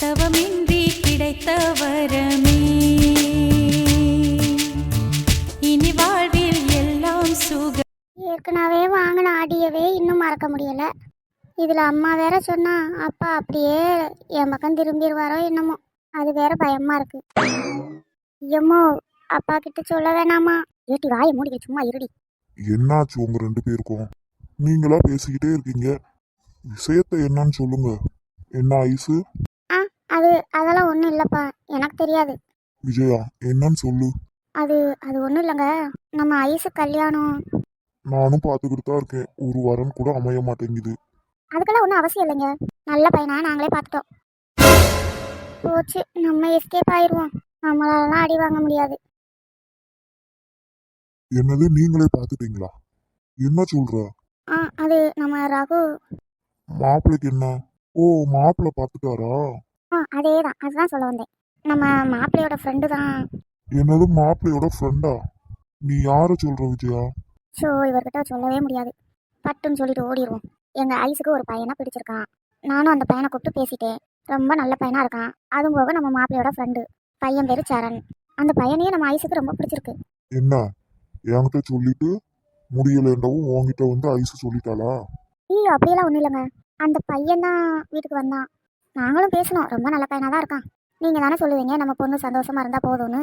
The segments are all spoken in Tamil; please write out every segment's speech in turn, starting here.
தவமின்றி கிடைத்த வரமே இனி வாழ்வில் எல்லாம் சுக ஏற்கனவே வாங்கின அடியவே இன்னும் மறக்க முடியல. இதில் அம்மா வேற சொன்னா அப்பா அப்படியே என் பக்கம் திரும்பிடுவாரோ என்னமோ. அது வேற பயமா இருக்கு. எம்மோ அப்பா கிட்ட சொல்ல வேணாமா? ஏட்டி வாயை மூடிக்க சும்மா இருடி. என்னாச்சு உங்க ரெண்டு பேருக்கும்? நீங்களா பேசிக்கிட்டே இருக்கீங்க? விஷயத்த என்னன்னு சொல்லுங்க. என்ன அது அதெல்லாம் ஒன்றும் இல்லைப்பா. எனக்கு தெரியாது. விஜயா என்னன்னு சொல்லு. அது அது ஒன்றும் இல்லைங்க. நம்ம ஐஸு கல்யாணம். நானும் பார்த்துக்கிட்டு தான் இருக்கேன். ஒரு வரன் கூட அமைய மாட்டேங்குது. அதுக்கெல்லாம் ஒன்றும் அவசியம் இல்லைங்க. நல்ல பையனா நாங்களே பார்த்துட்டோம். போச்சு. நம்ம எஸ்கேப் ஆயிடுவோம். நம்மளாலலாம் அடி வாங்க முடியாது. என்னது? நீங்களே பார்த்துட்டீங்களா? என்ன சொல்ற? ஆ அது நம்ம ரகு. மாப்பிள்ளைக்கு என்ன? ஓ மாப்பிள்ளை பார்த்துட்டாரா? அதே தான் அதுதான் சொல்ல வந்தேன். நம்ம மாப்பிள்ளையோட ஃப்ரெண்டு தான். என்னது மாப்பிள்ளையோட ஃப்ரெண்டா நீ யார சொல்ற விஜயா? ஸோ இவர்கிட்ட சொல்லவே முடியாது. பட்டுன்னு சொல்லிட்டு ஓடிடுவோம் எங்கள் ஐஸுக்கு ஒரு பையனை பிடிச்சிருக்கான். நானும் அந்த பையனை கூப்பிட்டு பேசிட்டேன். ரொம்ப நல்ல பையனாக இருக்கான். அதுவும் போக நம்ம மாப்பிள்ளையோட ஃப்ரெண்டு பையன் பேர் சரண். அந்த பையனையும் நம்ம ஐஸுக்கு ரொம்ப பிடிச்சிருக்கு. என்ன? என்கிட்ட சொல்லிட்டு முடியலன்றவும் உன்கிட்ட வந்து ஐசு சொல்லிட்டாளா? ஐயோ அப்படியெல்லாம் ஒன்றும் இல்லைங்க. அந்த பையன் தான் வீட்டுக்கு வந்தான். நாங்களும் பேசினோம் ரொம்ப நல்ல பையனாக தான் இருக்கான். நீங்கள் தானே சொல்லுவீங்க நம்ம பொண்ணு சந்தோஷமா இருந்தால் போதும்னு.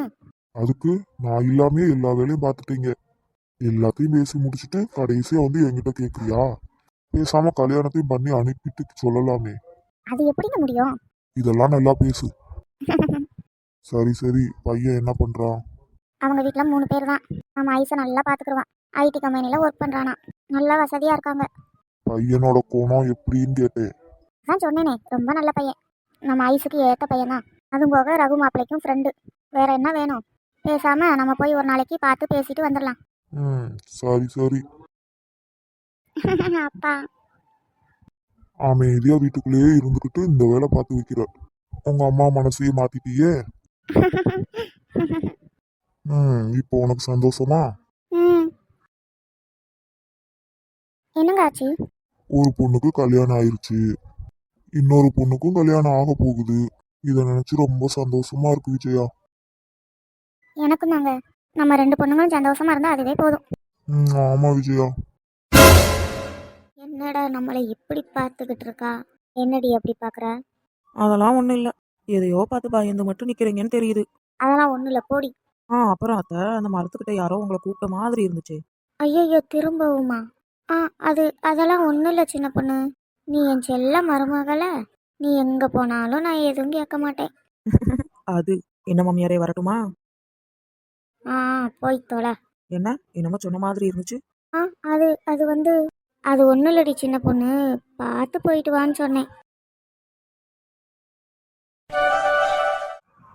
அதுக்கு நான் இல்லாமே எல்லா வேலையும் பார்த்துட்டீங்க. எல்லாத்தையும் பேசி முடிச்சுட்டு கடைசியா வந்து என்கிட்ட கேக்குறியா? பேசாம கல்யாணத்தையும் பண்ணி அனுப்பிட்டு சொல்லலாமே. அது எப்படிங்க முடியும்? இதெல்லாம் நல்லா பேசு. சரி சரி. பையன் என்ன பண்றான்? அவங்க வீட்டில் மூணு பேர் தான். நம்ம ஐஸை நல்லா பார்த்துக்குருவான். ஐடி கம்பெனியில் ஒர்க் பண்ணுறானா நல்லா வசதியாக இருக்காங்க. பையனோட கோணம் எப்படின்னு கேட்டேன். அதான் சொன்னேனே ரொம்ப நல்ல பையன். நம்ம ஐஸுக்கு ஏற்ற பையன் தான் அதுவும் போக ரகு மாப்பிள்ளைக்கும் ஃப்ரெண்டு வேற என்ன வேணும்? பேசாம நம்ம போய் ஒரு நாளைக்கு பார்த்து பேசிட்டு வந்துடலாம். சரி சரி. அப்பா. அமைதியா வீட்டுக்குள்ளேயே இருந்துக்கிட்டு இந்த வேலை பார்த்து வைக்கிற உங்க அம்மா மனசையே மாத்திட்டியே? ம் இப்போ உனக்கு சந்தோஷமா? என்னங்க ஆச்சு? ஒரு பொண்ணுக்கு கல்யாணம் ஆயிருச்சு. இன்னொரு பொண்ணுக்கும் கல்யாணம் ஆக போகுது. இதை நினைச்சு ரொம்ப சந்தோஷமா இருக்கு விஜயா. எனக்கும் தாங்க. நம்ம ரெண்டு பொண்ணுங்களும் சந்தோஷமா இருந்தா அதுவே போதும். ம் ஆமா விஜயா. என்னடா நம்மளை இப்படி பார்த்துக்கிட்டு இருக்கா? என்னடி அப்படி பார்க்குற? அதெல்லாம் ஒன்றும் இல்லை. எதையோ பார்த்து பயந்து மட்டும் நிற்கிறீங்கன்னு தெரியுது. அதெல்லாம் ஒன்றும் இல்லை. போடி. ஆ அப்புறம் அத்தை அந்த மரத்துக்கிட்ட யாரோ உங்களை கூப்பிட்ட மாதிரி இருந்துச்சு. ஐயோ திரும்பவுமா? ஆ அது அதெல்லாம் ஒன்றும் இல்லை சின்ன பொண்ணு. நீ என் செல்ல மருமகளை நீ எங்கே போனாலும் நான் எதுவும் கேட்க மாட்டேன். அது என்ன மாமியாரே வரட்டுமா? ஆ போய் தொலை என்ன? என்னமோ சொன்ன மாதிரி இருந்துச்சு. ஆ அது அது வந்து அது ஒன்றும் இல்லடி சின்ன பொண்ணு. பார்த்து போயிட்டு வான்னு சொன்னேன்.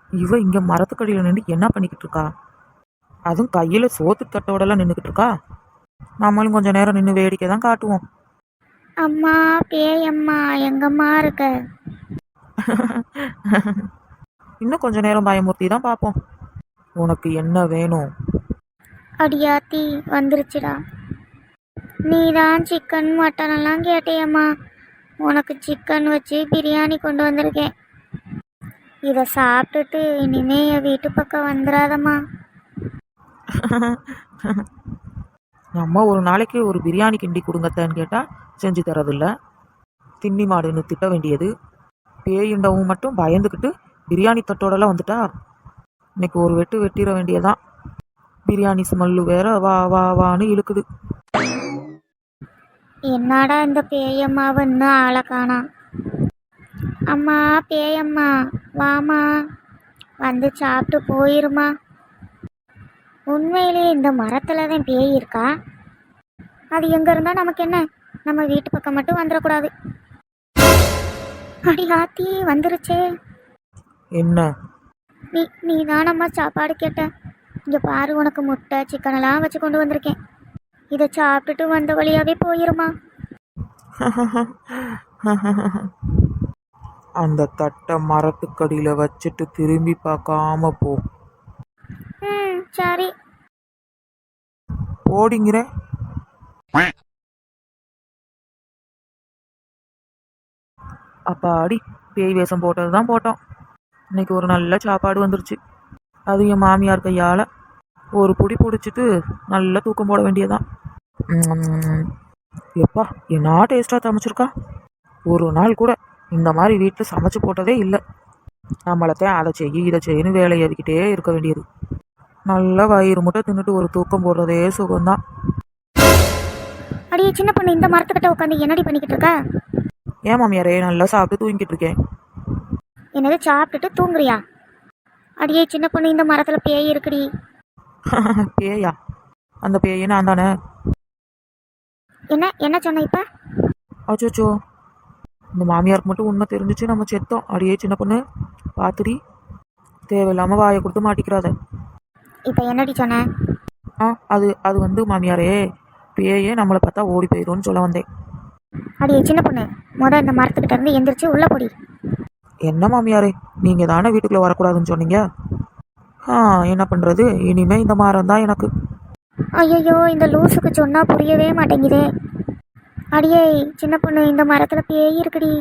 இவ இங்க மரத்துக்கடியில் நின்று என்ன பண்ணிக்கிட்டு இருக்கா? அதுவும் கையில சோத்து தட்டோடலாம் நின்றுக்கிட்டு இருக்கா? நம்மளும் கொஞ்ச நேரம் நின்று வேடிக்கை தான் காட்டுவோம். அம்மா பேய் அம்மா எங்கம்மா இருக்க? இன்னும் கொஞ்ச நேரம் பயமுறுத்தி தான் பார்ப்போம் உனக்கு என்ன வேணும்? அடியாத்தி வந்துருச்சுடா. நீ தான் சிக்கன் மட்டன் எல்லாம் கேட்டியம்மா. உனக்கு சிக்கன் வச்சு பிரியாணி கொண்டு வந்திருக்கேன். இதை சாப்பிட்டுட்டு இனிமே என் வீட்டு பக்கம் வந்துடாதம்மா நம்ம ஒரு நாளைக்கு ஒரு பிரியாணி கிண்டி கொடுங்கத்தான்னு கேட்டால் செஞ்சு தரதில்ல. தின்னி மாடுன்னு திட்ட வேண்டியது. பேயுண்டவும் மட்டும் பயந்துக்கிட்டு பிரியாணி தட்டோடலாம் வந்துட்டா. இன்னைக்கு ஒரு வெட்டு வெட்டிட வேண்டியதான். பிரியாணி ஸ்மெல்லு வேற வா வா வான்னு இழுக்குது. என்னடா இந்த பேயம்மாவை இன்னும் ஆளை காணா? அம்மா பேயம்மா வாமா வந்து சாப்பிட்டு போயிருமா? உண்மையிலேயே இந்த மரத்துல தான் பேய் இருக்கா? அது எங்க இருந்தா நமக்கு என்ன? நம்ம வீட்டு பக்கம் மட்டும் வந்துடக்கூடாது. அடி ஆத்தி வந்துருச்சே. என்ன? நீ நீ தானம்மா சாப்பாடு கேட்ட. இங்க பாரு உனக்கு முட்டை சிக்கன் எல்லாம் வச்சு கொண்டு வந்திருக்கேன். இதை சாப்பிட்டுட்டு வந்த வழியாவே போயிருமா? அந்த தட்டை மரத்துக்கடியில் வச்சுட்டு திரும்பி பார்க்காம போ. சரி. ஓடிங்கிற. அப்பாடி பேய் வேஷம் போட்டது தான் போட்டோம். இன்னைக்கு ஒரு நல்ல சாப்பாடு வந்துருச்சு. அது என் மாமியார் கையால். ஒரு புடி பிடிச்சிட்டு நல்லா தூக்கம் போட வேண்டியதான் உம், எப்பா என்ன டேஸ்ட்டாக சமைச்சிருக்கா? ஒரு நாள் கூட இந்த மாதிரி வீட்டில் சமைச்சு போட்டதே இல்லை. நம்மளத்தையும் அதை செய்ய இதை செய்யணும் வேலை ஏறிக்கிட்டே இருக்க வேண்டியது. நல்லா வயிறு முட்டை தின்னுட்டு ஒரு தூக்கம் போடுறதே சுகம்தான். அடியே சின்ன பொண்ணு இந்த மரத்துக்கிட்ட உட்காந்து என்னடி பண்ணிக்கிட்டு இருக்க? ஏன் மாமியாரே நல்லா சாப்பிட்டு தூங்கிட்டு இருக்கேன். என்னது சாப்பிட்டுட்டு தூங்குறியா? அடியே சின்ன பொண்ணு இந்த மரத்துல பேய் இருக்குடி. பேயா? அந்த பேயே நான் தானே. என்ன என்ன சொன்ன இப்ப? அச்சோச்சோ. இந்த மாமியாருக்கு மட்டும் உண்மை தெரிஞ்சிச்சு நம்ம செத்தோம். அடியே சின்ன பொண்ணு பார்த்துடி தேவையில்லாமல் வாயை கொடுத்து மாட்டிக்கிறாத. இப்ப என்னடி சொன்ன? ஆ அது அது வந்து மாமியாரே பேயே நம்மளை பார்த்தா ஓடி போயிடும்னு சொல்ல வந்தேன். அடியே சின்ன பொண்ணு முத இந்த மரத்துக்கிட்ட இருந்து எந்திரிச்சு உள்ள போடி. என்ன மாமியாரே நீங்கள் தானே வீட்டுக்குள்ளே வரக்கூடாதுன்னு சொன்னீங்க? ஆ என்ன பண்ணுறது இனிமே இந்த மரம் தான் எனக்கு. ஐயோ இந்த லூசுக்கு சொன்னா புரியவே மாட்டேங்குதே. அடியே சின்ன பொண்ணு இந்த மரத்துல பேய் இருக்குடி.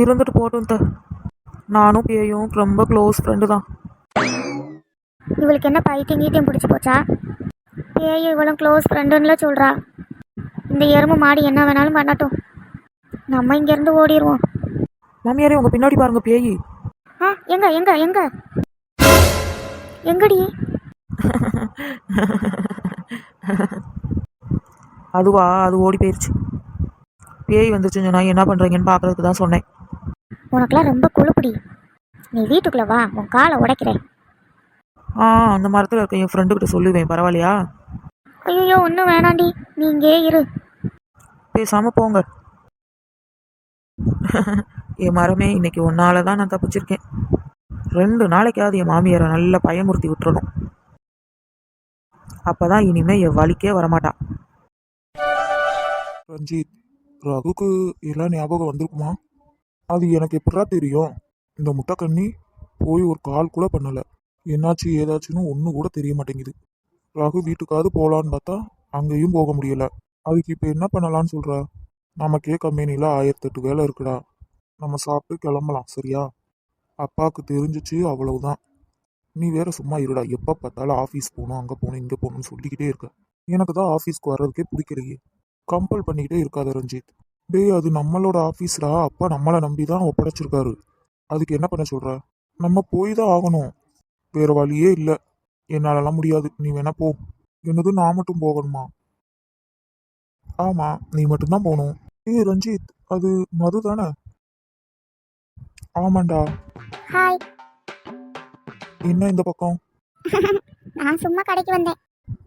இருந்துட்டு போட்டும் த. நானும் பேயும் ரொம்ப க்ளோஸ் ஃப்ரெண்டு தான். இவளுக்கு என்ன பைத்தியம் கீத்தியம் பிடிச்சி போச்சா? பேய் இவளும் க்ளோஸ் ஃப்ரெண்டுன்னு சொல்றா. இந்த எருமை மாடி என்ன வேணாலும் பண்ணட்டும். நம்ம இங்கேருந்து ஓடிடுவோம் மாமியாரே உங்கள் பின்னாடி பாருங்க பேய். ஆ எங்க எங்க எங்க? எங்கடி? அதுவா அது ஓடி போயிடுச்சு பேய் வந்துருச்சுன்னு சொன்னா என்ன பண்ணுறீங்கன்னு பார்க்கறதுக்கு தான் சொன்னேன். உனக்கெல்லாம் ரொம்ப கொழுப்புடி நீ வீட்டுக்குள்ள வா உன் காலை உடைக்கிறேன். ஆ அந்த மரத்தில் இருக்க என் ஃப்ரெண்டுக்கிட்ட சொல்லுவேன் பரவாயில்லையா? ஐயோ ஒன்றும் வேணாண்டி. நீ இங்கே இரு. பேசாமல் போங்க. என் மரமே இன்னைக்கு ஒன்னால தான் நான் தப்பிச்சிருக்கேன். ரெண்டு நாளைக்காவது என் மாமியாரை நல்லா பயமுறுத்தி விட்டுறணும். அப்பதான் இனிமே என் வலிக்கே வரமாட்டா. ரஞ்சித் ரகுக்கு எல்லாம் ஞாபகம் வந்திருக்குமா? அது எனக்கு எப்படா தெரியும்? இந்த முட்டைக்கண்ணி போய் ஒரு கால் கூட பண்ணல. என்னாச்சு ஏதாச்சுன்னு ஒன்று கூட தெரிய மாட்டேங்குது. ரகு வீட்டுக்காவது போகலான்னு பார்த்தா அங்கேயும் போக முடியல. அதுக்கு இப்போ என்ன பண்ணலான்னு சொல்கிற நமக்கே கம்பெனியில் ஆயிரத்தெட்டு வேலை இருக்குடா. நம்ம சாப்பிட்டு கிளம்பலாம் சரியா? அப்பாவுக்கு தெரிஞ்சிச்சு அவ்வளவுதான். நீ வேற சும்மா இருடா. எப்போ பார்த்தாலும் ஆஃபீஸ் போகணும் அங்கே போகணும் இங்கே போகணும்னு சொல்லிக்கிட்டே இருக்க. எனக்கு தான் ஆஃபீஸ்க்கு வர்றதுக்கே பிடிக்கலையே. கம்பல் பண்ணிக்கிட்டே இருக்காத ரஞ்சித். டேய் அது நம்மளோட ஆஃபீஸ்டா அப்பா நம்மளை நம்பி தான் ஒப்படைச்சிருக்காரு. அதுக்கு என்ன பண்ண சொல்கிற நம்ம போய் தான் ஆகணும். வேற வழியே இல்லை. என்னாலலாம் முடியாது. நீ வேணா போ. என்னது நான் மட்டும் போகணுமா? ஆமா நீ மட்டும்தான் போகணும். ஏய் ரஞ்சித் அது மது தானே? ஆமாண்டா. ஹாய் என்ன இந்த பக்கம்? நான் சும்மா கடைக்கு வந்தேன்.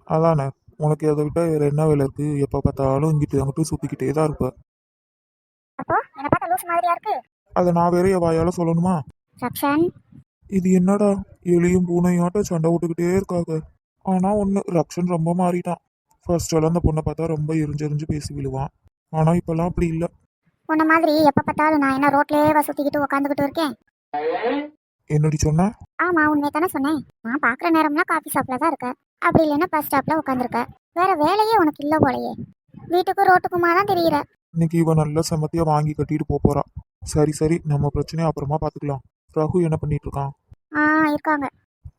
அதானே. உனக்கு அதை விட்டா வேற என்ன வேலை இருக்கு? எப்போ பார்த்தாலும் இங்கிட்டு அங்கிட்டும் சுத்திக்கிட்டே தான் இருப்ப. அப்போ என்ன பார்த்தா லூஸ் மாதிரியா இருக்கு? அதை நான் வேற என் வாயால சொல்லணுமா? ரக்ஷன் இது என்னடா? எலியும் பூனையாட்டம் சண்டை விட்டுக்கிட்டே இருக்காங்க. ஆனா ஒண்ணு ரக்ஷன் ரொம்ப மாறிட்டான். ஃபர்ஸ்ட் எல்லாம் அந்த பொண்ணை பார்த்தா ரொம்ப எரிஞ்செறிஞ்சு பேசி விழுவான். ஆனா இப்பெல்லாம் அப்படி இல்ல. உன்ன மாதிரி எப்போ பார்த்தாலும் நான் என்ன ரோட்லயே சுற்றிக்கிட்டு உட்காந்துக்கிட்டு இருக்கேன்? என்னடி சொன்ன? ஆமா உண்மையை தானே சொன்னேன். நான் பார்க்குற நேரம்லாம் காஃபி ஷாப்பில் தான் இருக்கேன் அப்படி இல்லைன்னா பஸ் ஸ்டாப்பில் உட்காந்துருக்க வேற வேலையே உனக்கு இல்லை போலையே. வீட்டுக்கும் ரோட்டுக்குமா தான் தெரியுற. இன்னைக்கு இவன் நல்ல செமத்தியா வாங்கி கட்டிட்டு போப் போறா. சரி சரி நம்ம பிரச்சனையை அப்புறமா பாத்துக்கலாம் ரகு என்ன பண்ணிட்டு இருக்கான் ஆ இருக்காங்க.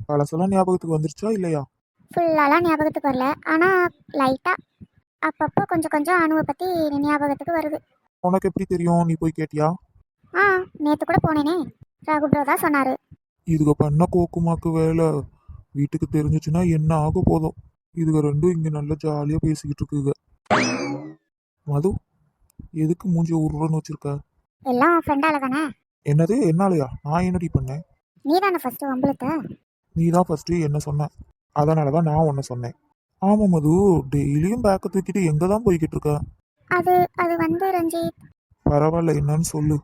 பழசெல்லாம் ஞாபகத்துக்கு வந்துருச்சா இல்லையா? ஃபுல்லாலாம் ஞாபகத்துக்கு வரல. ஆனால் லைட்டாக அப்பப்போ கொஞ்சம் கொஞ்சம் அணுவை பற்றி ஞாபகத்துக்கு வருது. உனக்கு எப்படி தெரியும்? நீ போய் கேட்டியா? ஆ நேற்று கூட போனேனே. ராகு ப்ரோ தான் சொன்னார். இதுக பண்ண கோக்குமாக்கு வேலை. வீட்டுக்கு தெரிஞ்சுச்சுன்னா என்ன ஆக போதும் இதுக ரெண்டும் இங்க நல்லா ஜாலியா பேசிக்கிட்டு இருக்குங்க மது எதுக்கு மூஞ்சி உருன்னு வச்சிருக்க? எல்லாம் ஃப்ரெண்டால தானே என்னது? என்னாலயா? நான் என்னடி பண்ணேன்? நீ தானே ஃபஸ்ட்டு வம்பளுத்த நீ தான் ஃபர்ஸ்ட் என்ன சொன்ன? அதனால தான் நான் உன்னை சொன்னேன். ஆமா மது. டெய்லியும் பேக்கை தூக்கிட்டு எங்க தான் போய்கிட்டு இருக்க? அது அது வந்து ரஞ்சித். பரவாயில்ல என்னன்னு சொல்லு.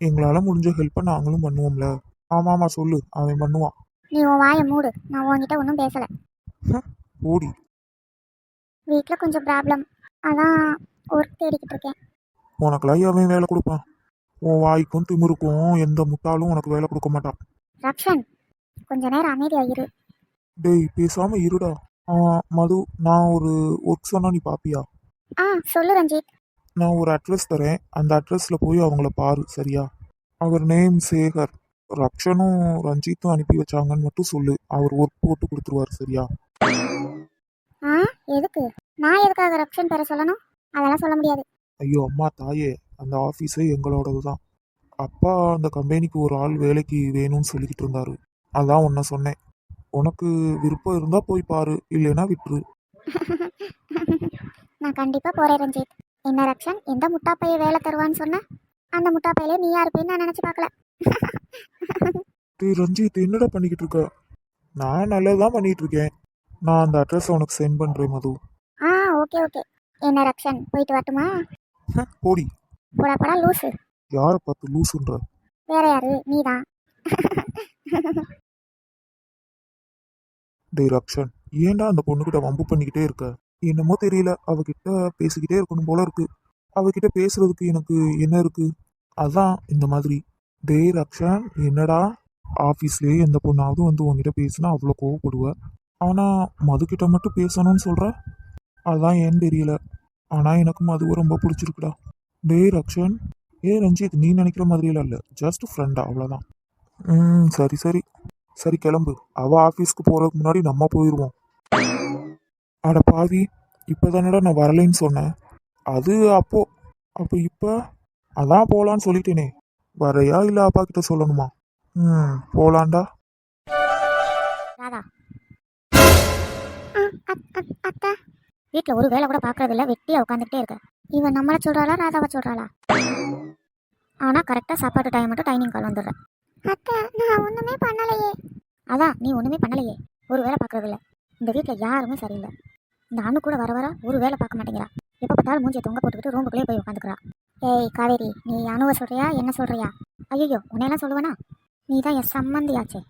எங்களால முடிஞ்ச ஹெல்ப்பை நாங்களும் பண்ணுவோம்ல. ஆமா ஆமா சொல்லு. அவன் பண்ணுவான். நீ உன் வாயை மூடு. நான் உன்கிட்ட ஒன்றும் பேசலை. ஓடி. வீட்டில் கொஞ்சம் ப்ராப்ளம் அதான் ஒர்க் தேடிக்கிட்டு இருக்கேன். உனக்குலாம் அவன் வேலை கொடுப்பான்? உன் வாய்க்கும் திமிருக்கும் எந்த முட்டாளும் உனக்கு வேலை கொடுக்க மாட்டான் ரக்ஷன் கொஞ்ச நேரம் அமைதியா இரு டேய் பேசாம இருடா. ஆ மது நான் ஒரு ஒர்க் சொன்னா நீ பாப்பியா? ஆ சொல்லு ரஞ்சித். நான் ஒரு அட்ரஸ் தரேன். அந்த அட்ரஸ்ல போய் அவங்கள பாரு சரியா? அவர் நேம் சேகர். ரக்ஷனும் ரஞ்சித்தும் அனுப்பி வச்சாங்கன்னு மட்டும் சொல்லு. அவர் ஒர்க் போட்டு கொடுத்துருவாரு சரியா? ஆ எதுக்கு? நான் எதுக்காக ரப்ஷன் பெற சொல்லணும்? அதெல்லாம் சொல்ல முடியாது. ஐயோ அம்மா தாயே. அந்த ஆஃபீஸே எங்களோடது தான் அப்பா அந்த கம்பெனிக்கு ஒரு ஆள் வேலைக்கு வேணும்னு சொல்லிக்கிட்டு இருந்தாரு. அதான் உன்னை சொன்னேன். உனக்கு விருப்பம் இருந்தால் போய் பாரு இல்லைன்னா விட்டுரு. நான் கண்டிப்பாக போகிறேன் ரஞ்சித். என்ன ரக்ஷன் எந்த முட்டாப்பையை வேலை தருவான்னு சொன்ன? அந்த முட்டாப்பையிலே நீயா இருப்பேன்னு நான் நினச்சி பார்க்கல. டேய் ரஞ்சித் என்னடா பண்ணிக்கிட்டு இருக்க? நான் நல்லதான் பண்ணிட்டு இருக்கேன். நான் அந்த அட்ரஸ் உனக்கு சென்ட் பண்ணுறேன் மது. ஆ ஓகே ஓகே. என்ன ரக்ஷன் போயிட்டு வரட்டுமா? போடி. போடா போடா லூசு. யாரை பார்த்து லூசுன்ற? வேற யாரு? நீதான். டேய் ரக்ஷன் ஏன்டா அந்த பொண்ணுகிட்ட வம்பு பண்ணிக்கிட்டே இருக்க? என்னமோ தெரியல அவகிட்ட பேசிக்கிட்டே இருக்கணும் போல இருக்கு. அவகிட்ட பேசுறதுக்கு எனக்கு என்ன இருக்கு? அதான் இந்த மாதிரி. டேய் ரக்ஷன் என்னடா? ஆஃபீஸ்லேயே எந்த பொண்ணாவது வந்து உங்ககிட்ட பேசினா அவ்வளோ கோவப்படுவ. ஆனால் மதுக்கிட்ட மட்டும் பேசணும்னு சொல்ற? அதான் ஏன்னு தெரியல. ஆனால் எனக்கு மதுவை ரொம்ப பிடிச்சிருக்குடா. டேய் ரக்ஷன். ஏ ரஞ்சித் நீ நினைக்கிற மாதிரியெல்லாம் இல்லை. ஜஸ்ட் ஃப்ரெண்டா அவ்வளோதான் ம் சரி சரி. சரி கிளம்பு. அவள் ஆஃபீஸ்க்கு போகிறதுக்கு முன்னாடி நம்ம போயிடுவோம் அட பாவி இப்போதானடா நான் வரலைன்னு சொன்னேன். அது அப்போ அப்போ இப்போ? அதான் போகலான்னு சொல்லிட்டேனே. வரையா இல்லை அப்பா கிட்ட சொல்லணுமா? ம் போகலாண்டா அத்தா. வீட்டில் ஒரு வேலை கூட பார்க்கறது இல்ல வெட்டியாக உட்காந்துக்கிட்டே இருக்க. இவன் நம்மளை சொல்கிறாளா ராதாவை சொல்கிறாளா ஆனால் கரெக்டாக சாப்பாடு டைம் மட்டும் டைனிங் கால் வந்துடுறேன். அத்தை நான் ஒன்றுமே பண்ணலையே. அதான் நீ ஒன்றுமே பண்ணலையே. ஒரு வேலை பார்க்கறது இல்ல இந்த வீட்டில் யாருமே சரியில்லை. இந்த அணு கூட வர வர ஒரு வேலை பார்க்க மாட்டேங்கிறா. எப்போ பார்த்தாலும் மூஞ்சியை தொங்க போட்டுக்கிட்டு ரூமுக்குள்ளே போய் உட்காந்துக்கிறா ஏய் காவேரி நீ அணுவை சொல்கிறியா என்ன சொல்கிறியா ஐயோ உன்னையெல்லாம் சொல்லுவேனா? நீ தான் என் சம்மந்தியாச்சே.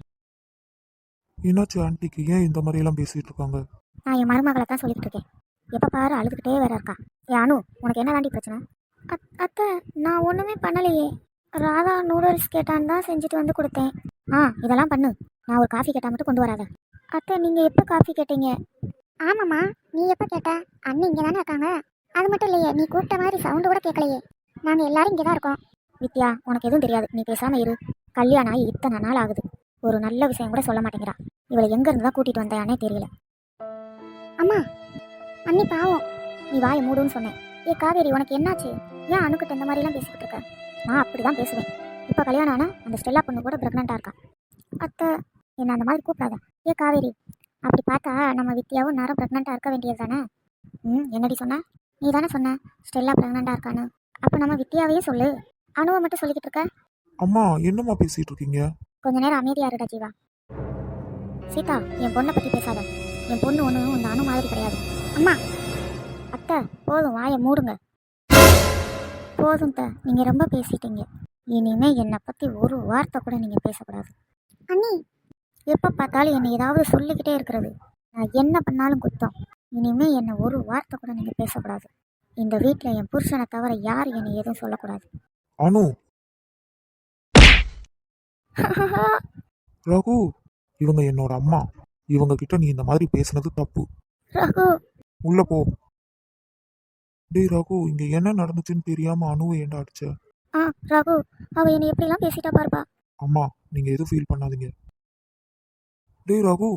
என்னாச்சு ஆன்ட்டிக்கு ஏன் இந்த மாதிரியெல்லாம் பேசிட்டு இருக்காங்க? நான் என் மருமகளை தான் சொல்லிட்டு இருக்கேன். எப்போ பாரு அழுதுகிட்டே வேற இருக்கா. அனு உனக்கு என்ன தாண்டி பிரச்சனை? அத் அத்தை நான் ஒன்றுமே பண்ணலையே. ராதா நூடுல்ஸ் கேட்டான்னு தான் செஞ்சுட்டு வந்து கொடுத்தேன். ஆ இதெல்லாம் பண்ணு. நான் ஒரு காஃபி கேட்டால் மட்டும் கொண்டு வராத. அத்தை நீங்கள் எப்போ காஃபி கேட்டீங்க? ஆமாம்மா நீ எப்போ கேட்ட? அண்ணி இங்கே தானே இருக்காங்க. அது மட்டும் இல்லையே நீ கூப்பிட்ட மாதிரி சவுண்டு கூட கேட்கலையே. நாங்கள் எல்லாரும் இங்கே தான் இருக்கோம். வித்யா உனக்கு எதுவும் தெரியாது. நீ பேசாமல் இரு. கல்யாணம் ஆகி இத்தனை நாள் ஆகுது. ஒரு நல்ல விஷயம் கூட சொல்ல மாட்டேங்கிறா. இவளை எங்கேருந்து தான் கூட்டிகிட்டு வந்தானே தெரியல. அம்மா அண்ணி பாவம். நீ வாயை மூடுன்னு சொன்னேன். ஏ காவேரி உனக்கு என்னாச்சு? ஏன் அணுக்கிட்ட இந்த மாதிரிலாம் பேசிக்கிட்டு இருக்க? நான் அப்படி தான் பேசுவேன். இப்போ கல்யாணம் ஆனால் அந்த ஸ்டெல்லா பொண்ணு கூட ப்ரெக்னெண்ட்டாக இருக்கா? அத்தை என்ன அந்த மாதிரி கூப்பிடாத. ஏ காவேரி அப்படி பார்த்தா நம்ம வித்யாவும் நேரம் ப்ரெக்னெண்ட்டாக இருக்க வேண்டியது தானே ம் என்னடி சொன்ன? நீ தானே சொன்ன ஸ்டெல்லா ப்ரெக்னெண்ட்டாக இருக்கான்னு. அப்போ நம்ம வித்யாவையே சொல்லு. அணுவை மட்டும் சொல்லிக்கிட்டு இருக்க? அம்மா என்னம்மா பேசிட்டு இருக்கீங்க? கொஞ்ச நேரம் அமைதியா இருடா ஜீவா. சீதா என் பொண்ணை பத்தி பேசாத. என் பொண்ணு ஒன்று இந்த அணு மாதிரி கிடையாது. அம்மா அத்தை போதும் வாயை மூடுங்க. போதும் த நீங்க ரொம்ப பேசிட்டீங்க. இனிமே என்னை பத்தி ஒரு வார்த்தை கூட நீங்க பேசக்கூடாது. அண்ணி. எப்போ பார்த்தாலும் என்னை ஏதாவது சொல்லிக்கிட்டே இருக்கிறது. நான் என்ன பண்ணாலும் குத்தம். இனிமே என்னை ஒரு வார்த்தை கூட நீங்க பேசக்கூடாது. இந்த வீட்டில் என் புருஷனை தவிர யார் என்னை எதுவும் சொல்லக்கூடாது. அனு. ரகு இவங்க என்னோட அம்மா. இவங்க கிட்ட நீ இந்த மாதிரி பேசுனது தப்பு. ரகு. உள்ள போ. டேய் ரகு இங்க என்ன நடந்துச்சுன்னு தெரியாம அணுவை ஏன்டா அடிச்ச? ஆ ரகு அவ என்னை எப்படிலாம் பேசிட்டா பாருப்பா. அம்மா நீங்க எதுவும் ஃபீல் பண்ணாதீங்க. டேய் ரகு.